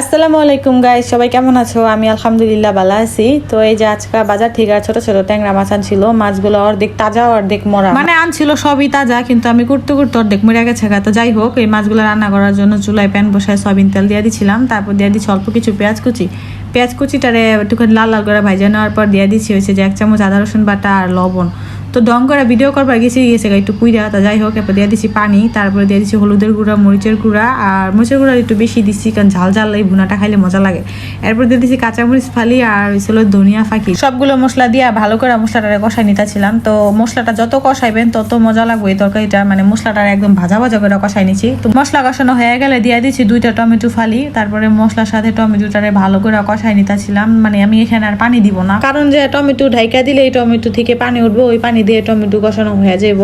আসসালামু আলাইকুম গাইস সবাই কেমন আছো? আমি আলহামদুলিল্লাহ ভালো আছি। তো এই যে আজকে বাজার থেকে ছোট ছোট ট্যাংরা মাছ আনছিল, মাছগুলো অর্ধেক তাজা, অর্ধেক মরা। মানে আনছিল সবই তাজা, কিন্তু আমি করতে করতে অর্ধেক মরে গেছে। তো যাই হোক, এই মাছগুলো রান্না করার জন্য চুলায় প্যান বসায় সয়াবিন তেল দিয়ে দিছিলাম। তারপর দিয়ে দিচ্ছি অল্প কিছু পেঁয়াজ কুচি। পেঁয়াজ কুচিটারে একটুখানি লাল লাল করে ভাজা নেওয়ার পর দিয়ে দিচ্ছি হয়েছে যে এক চামচ আদা, রসুন বাটা আর লবণ। তো ডং করা ভিডিও করবার গেছি, গেছে একটু কুইরা তা যাই হোক এরপর দিয়ে দিচ্ছি পানি, তারপরে দিয়ে দিচ্ছি হলুদের গুঁড়া, মরিচের গুঁড়া, আর মরিচের গুঁড়া একটু বেশি দিচ্ছি কারণ ঝাল ঝাল এই ভুনাটা খাইলে মজা লাগে। এরপর দিয়ে দিচ্ছি কাঁচামরিচ ফালি, আর হয়েছিল ধনিয়া ফাঁকি। সবগুলো মশলা দিয়ে ভালো করে মশলাটা কষাই নিতেছিলাম, তো মশলাটা যত কষাইবেন তত মজা লাগবে এই তরকারিটা মানে মশলাটা একদম ভাজা ভাজা করে কষাই নিচ্ছি তো মশলা কষানো হয়ে গেলে দিয়ে দিচ্ছি দুইটা টমেটো ফালি, তারপরে মশলার সাথে টমেটোটারে ভালো করে কষাই নিতেছিলাম মানে আমি এখানে আর পানি দিব না। কারণ যে টমেটো ঢাইকা দিলে এই টমেটো থেকে পানি উঠবে, ওই পানি দিয়ে টমেটো কষানো হয়ে যাব।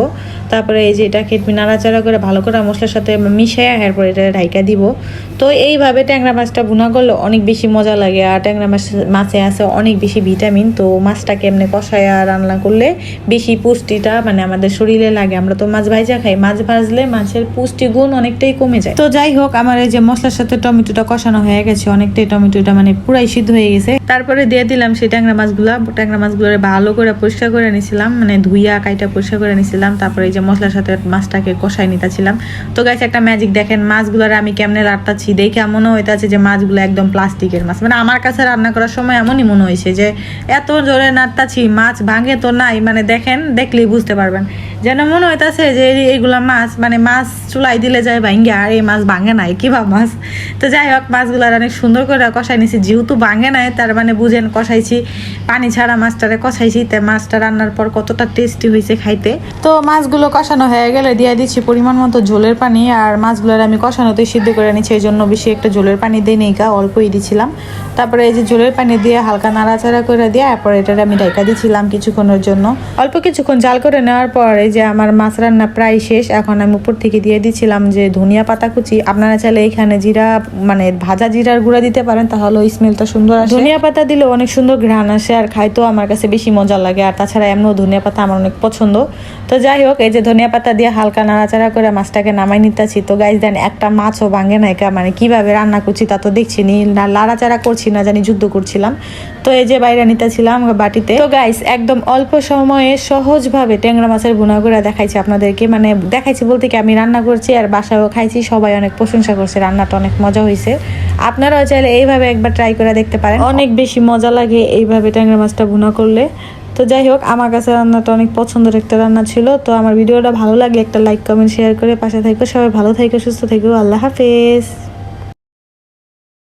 তারপরে এই যে এটা খেটমি নাড়াচাড়া করে ভালো করে মশলার সাথে মিশিয়ে এরপর এটা ঢাইকা দিব। তো এইভাবে ট্যাংরা মাছটা ভুনা করলে অনেক বেশি মজা লাগে আর ট্যাংরা মাছ, মাছে আছে অনেক বেশি ভিটামিন। তো মাছটাকে এমনি কষায়া রান্না করলে বেশি পুষ্টিটা মানে আমাদের শরীরে লাগে। আমরা তো মাছ ভাইজা খাই, মাছ ভাজলে মাছের পুষ্টি গুণ অনেকটাই কমে যায়। তো যাই হোক, আমার এই যে মশলার সাথে টমেটোটা কষানো হয়ে গেছে, অনেকটাই টমেটোটা মানে পুরাই সিদ্ধ হয়ে গেছে। তারপরে দিয়ে দিলাম সেই ট্যাংরা মাছগুলা। ট্যাংরা মাছগুলো ভালো করে পরিষ্কার করে নিয়েছিলাম মানে ধুইয়া কাইটা পরিষ্কার করে নিছিলাম, তারপরে এই যে মশলার সাথে মাছটাকে কষাই নিতেছিলাম। তো গাইছে একটা ম্যাজিক দেখেন, মাছগুলোর আমি কেমনে রান্নাচ্ছি দেখে মনে হইতেছে যে মাছগুলো একদম প্লাস্টিকের মাছ। মানে আমার কাছে রান্না করার সময় এমনই মনে হয়েছে যে, এত জোরে নাড়তাছি, মাছ ভাঙে তো নাই মানে দেখেন, দেখলেই বুঝতে পারবেন। যেন মনে হইতাছে যে এই- এইগুলা মাছ মানে মাছ চুলাই দিলে যায় ভাঙ্গে আর এই মাছ ভাঙে নাই কিবা মাছ? তো যাই হোক, মাছগুলার অনেক সুন্দর করে কষাই নিছি। যেহেতু ভাঙে নাই, তার মানে বুঝেন কষাইছি। পানি ছাড়া মাছটারে কষাইছি, তা মাছটা রান্নার পর কতটা টেস্টি হয়েছে খাইতে। তো মাছগুলো কষানো হয়ে গেলে দিয়ে দিচ্ছি পরিমাণ মতো ঝোলের পানি আর মাছগুলোর আমি কষানোতে সিদ্ধ করে নিচ্ছি এই জন্য বেশি একটা ঝোলের পানি দিই নেই কা অল্পই দিছিলাম। তারপরে এই যে ঝোলের পানি দিয়ে হালকা নাড়াচাড়া করে দিয়ে তারপরে এটারে আমি ঢাকা দিছিলাম কিছুক্ষণের জন্য। অল্প কিছুক্ষণ জাল করে নেওয়ার পর যে আমার মাছ রান্না প্রায় শেষ, এখন আমি উপর থেকে দিয়ে দিছিলাম যে ধনিয়া পাতা কুচি। আপনারা চাইলে এখানে জিরা মানে ভাজা জিরার গুঁড়া দিতে পারেন তাহলে ওই স্মেলটা সুন্দর আসে। ধনিয়া পাতা দিলে অনেক সুন্দর ঘ্রাণ আসে আর খাইতেও আমার কাছে বেশি মজা লাগে, আর তাছাড়া এমনও ধনিয়া পাতা আমার অনেক পছন্দ। তো যাই হোক, এই যে ধনিয়া পাতা দিয়ে হালকা নাড়াচাড়া করে মাছটাকে নামাই নিতেছি। তো গাইজ দেন একটা মাছও ভাঙে না একা মানে কীভাবে রান্না করছি তা তো দেখছি নি, না লাড়াচাড়া করছি না, জানি যুদ্ধ করছিলাম। তো এই যে বাইরে নিতেছিলাম বাটিতে। তো গাইস একদম অল্প সময়ে সহজভাবে ট্যাংরা মাছের ভুনা করে দেখাইছি আপনাদেরকে। মানে দেখাইছি বলতে কি, আমি রান্না করছি আর বাসায়ও খাইছি, সবাই অনেক প্রশংসা করছে, রান্নাটা অনেক মজা হয়েছে আপনারাও চাইলে এইভাবে একবার ট্রাই করে দেখতে পারেন। অনেক বেশি মজা লাগে এইভাবে ট্যাংরা মাছটা ভুনা করলে। তো যাই হোক, আমার কাছে রান্নাটা অনেক পছন্দের একটা রান্না ছিল। তো আমার ভিডিওটা ভালো লাগে একটা লাইক কমেন্ট শেয়ার করে পাশে থাকো। সবাই ভালো থাকো সুস্থ থাকো আল্লাহ হাফেজ।